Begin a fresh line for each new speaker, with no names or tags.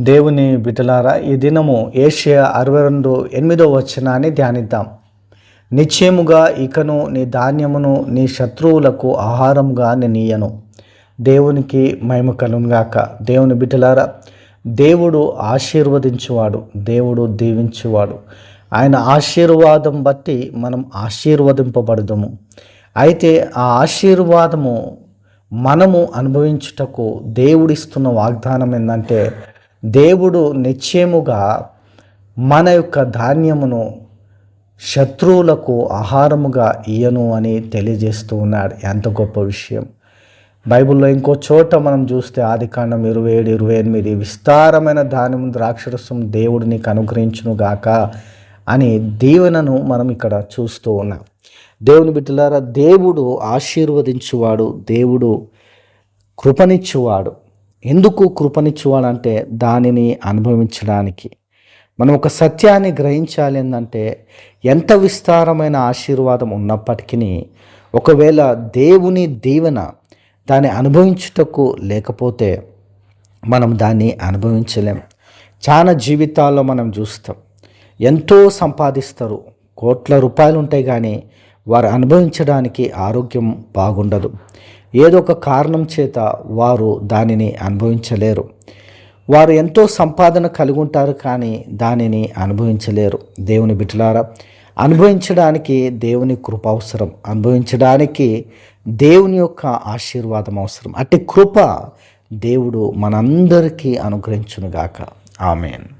దేవుని బిడ్డలారా ఈ దినము ఏషియా అరవై రెండు ఎనిమిదో వచనాన్ని ధ్యానిద్దాం. నిశ్చయముగా ఇకను నీ ధాన్యమును నీ శత్రువులకు ఆహారంగా నేను దేవునికి మహిమ కలుగుగాక దేవుని బిడ్డలారా దేవుడు ఆశీర్వదించువాడు దేవుడు దీవించువాడు. ఆయన ఆశీర్వాదం బట్టి మనం ఆశీర్వదింపబడదము. అయితే ఆ ఆశీర్వాదము మనము అనుభవించుటకు దేవుడిస్తున్న వాగ్దానం ఏంటంటే దేవుడు నిశ్చయముగా మన యొక్క ధాన్యమును శత్రువులకు ఆహారముగా ఇయ్యను అని తెలియజేస్తూ ఉన్నాడు. ఎంత గొప్ప విషయం. బైబిల్లో ఇంకో చోట మనం చూస్తే ఆది కాండం ఇరవై ఏడు ఇరవై ఎనిమిది విస్తారమైన ధాన్యం ద్రాక్షరసం దేవుడు నీకు అనుగ్రహించును గాక అని దీవెనను మనం ఇక్కడ చూస్తూ ఉన్నాం. దేవుని బిడ్డలారా దేవుడు ఆశీర్వదించువాడు దేవుడు కృపనిచ్చువాడు. ఎందుకు కృపనిచ్చువాడంటే దానిని అనుభవించడానికి. మనం ఒక సత్యాన్ని గ్రహించాలి ఏంటంటే ఎంత విస్తారమైన ఆశీర్వాదం ఉన్నప్పటికీ ఒకవేళ దేవుని దీవెన దాన్ని అనుభవించుటకు లేకపోతే మనం దాన్ని అనుభవించలేం. చాలా జీవితాల్లో మనం చూస్తాం. ఎంతో సంపాదిస్తారు. కోట్ల రూపాయలు ఉంటాయి కానీ వారు అనుభవించడానికి ఆరోగ్యం బాగుండదు. ఏదో ఒక కారణం చేత వారు దానిని అనుభవించలేరు. వారు ఎంతో సంపాదన కలిగి ఉంటారు కానీ దానిని అనుభవించలేరు. దేవుని బిడ్డలారా అనుభవించడానికి దేవుని కృప అవసరం. అనుభవించడానికి దేవుని యొక్క ఆశీర్వాదం అవసరం. అట్టి కృప దేవుడు మనందరికీ అనుగ్రహించునుగాక. ఆమెన్.